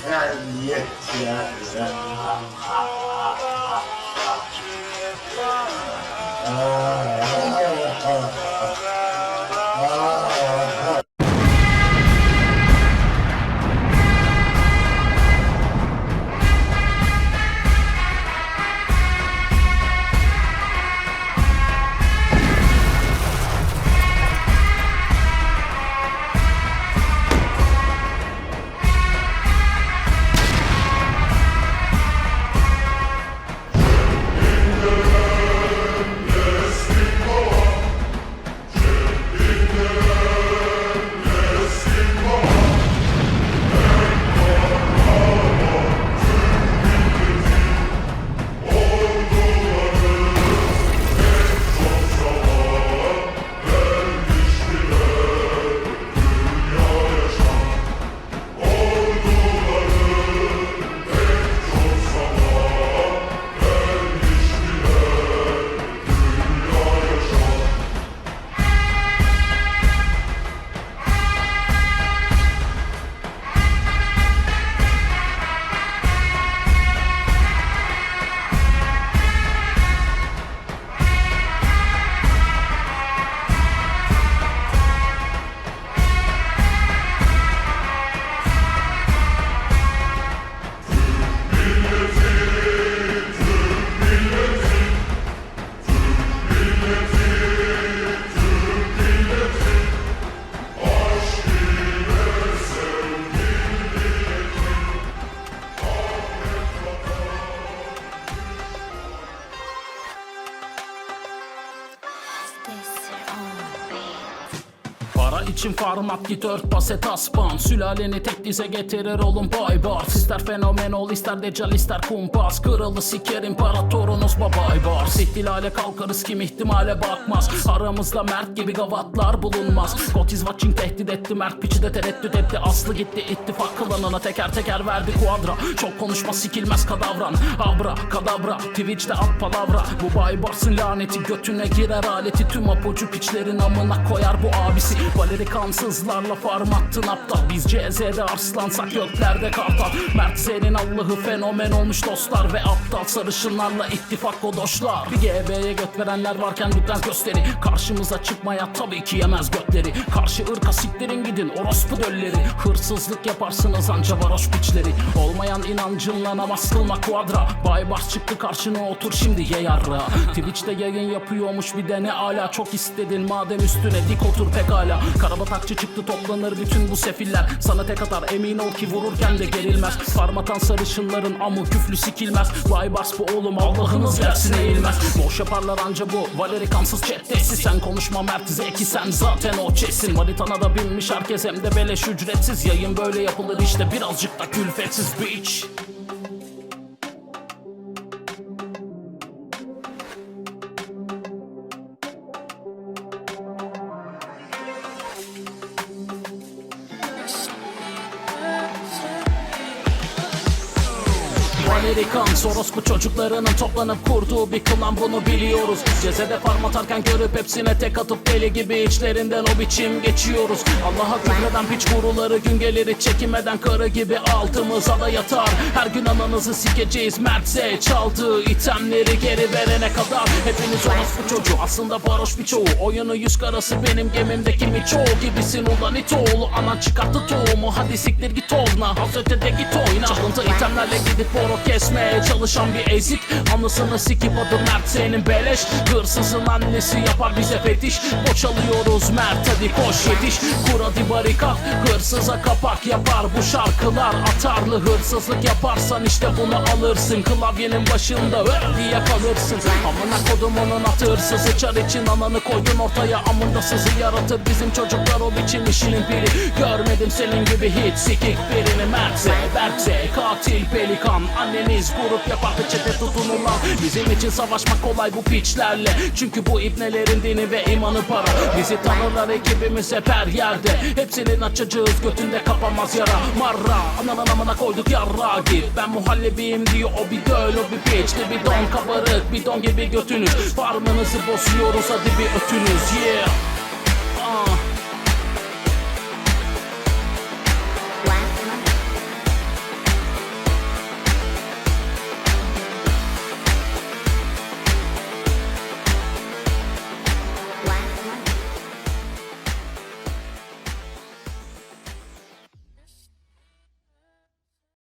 Sen yeter. Para için farmak git ört paset aspan. Sülaleni tek dize getirir oğlum bay bar İster fenomen ol ister deccal ister kumpas. Kralı siker imparatorunuz babay bar. İhtilale kalkarız kim ihtimale bakmaz. Aramızda Mert gibi gavatlar bulunmaz. God is watching tehdit etti Mert piçi de tereddüt etti. Aslı gitti ittifak klanına teker teker verdi kuadra. Çok konuşma sikilmez kadavran. Abra kadabra Twitch'te at palavra. Bu bay barsın laneti götüne girer aleti. Tüm apocu piçlerin amına koyar bu abisi. Valeri kansızlarla farm attın aptal. Biz CZ'de arslansak göklerde kartal. Mert senin Allah'ı fenomen olmuş dostlar Ve aptal. Sarışınlarla ittifak kodoşlar. Bir GB'ye göt verenler varken bitmez gösteri. Karşımıza çıkmaya tabii ki yemez götleri. Karşı ırka siktirin gidin orospu dölleri. Hırsızlık yaparsınız anca varoş piçleri. Olmayan inancınla namaz kılma kuadra. Baybars çıktı karşına otur şimdi ye yarra. Twitch'te yayın yapıyormuş bir de ne ala. Çok istedin madem üstüne dik otur pekala Karabatakçı çıktı toplanır bütün bu sefiller. Sana tek atar emin ol ki vururken de gerilmez. Farmatan sarışınların amı küflü sikilmez. Baybars bu oğlum Allah'ınız versin eğilmez. Boş yaparlar anca bu Valeri kansız chattesi Sen konuşma Mert Zeki sen zaten o çesin. Valitana da binmiş herkes hem de beleş ücretsiz. Yayın böyle yapılır işte birazcık da külfetsiz bitch Amerikan Soros bu çocuklarının toplanıp kurduğu bir klan bunu biliyoruz. Cezede farm atarken görüp hepsine tek atıp deli gibi içlerinden o biçim geçiyoruz. Allah'a küfreden piç guruları gün gelir çekinmeden karı gibi altımıza da yatar. Her gün ananızı sikeceğiz Mert'se çaldığı itemleri geri verene kadar. Hepiniz orospu çocuğu aslında varoş bir çoğu. Oyunu yüz karası benim gemimdeki mi çoğu gibisin ulan it Anan çıkarttı tohumu hadi siktir git oğluna. Az ötede git oyna. Çalıntı itemlerle gidip boro kesmeye çalışan bir ezik. Anısını sikip adı Mert senin beleş. Hırsızın annesi yapar bize fetiş. Boşalıyoruz Mert hadi koş yetiş. Kur hadi barikat hırsıza kapak yapar. Bu şarkılar atarlı hırsızlık yaparsan işte bunu alırsın. Klavyenin başında öl diye kalırsın. Amına kodumunun atı hırsızı çar için ananı koydun ortaya. Amında sızı yaratır bizim çocuklar o biçim işinin piri. Görmedim senin gibi hiç sikik birini. Mert'se Berk'se katil pelikan Anneniz grup yapar ve çete tutunulan Bizim için savaşmak kolay bu piçlerle. Çünkü bu ibnelerin dini ve imanı para. Bizi tanırlar ekibimiz hep her yerde. Hepsinin açacağız götünde kapamaz yara. Marra ananın amına koyduk yarra. Git Ben muhallebiyim diyor. O bir döl o bir piçti Bir don kabarık bir don gibi götünüz. Farmınızı bozuyoruz hadi bir ötünüz. Yeah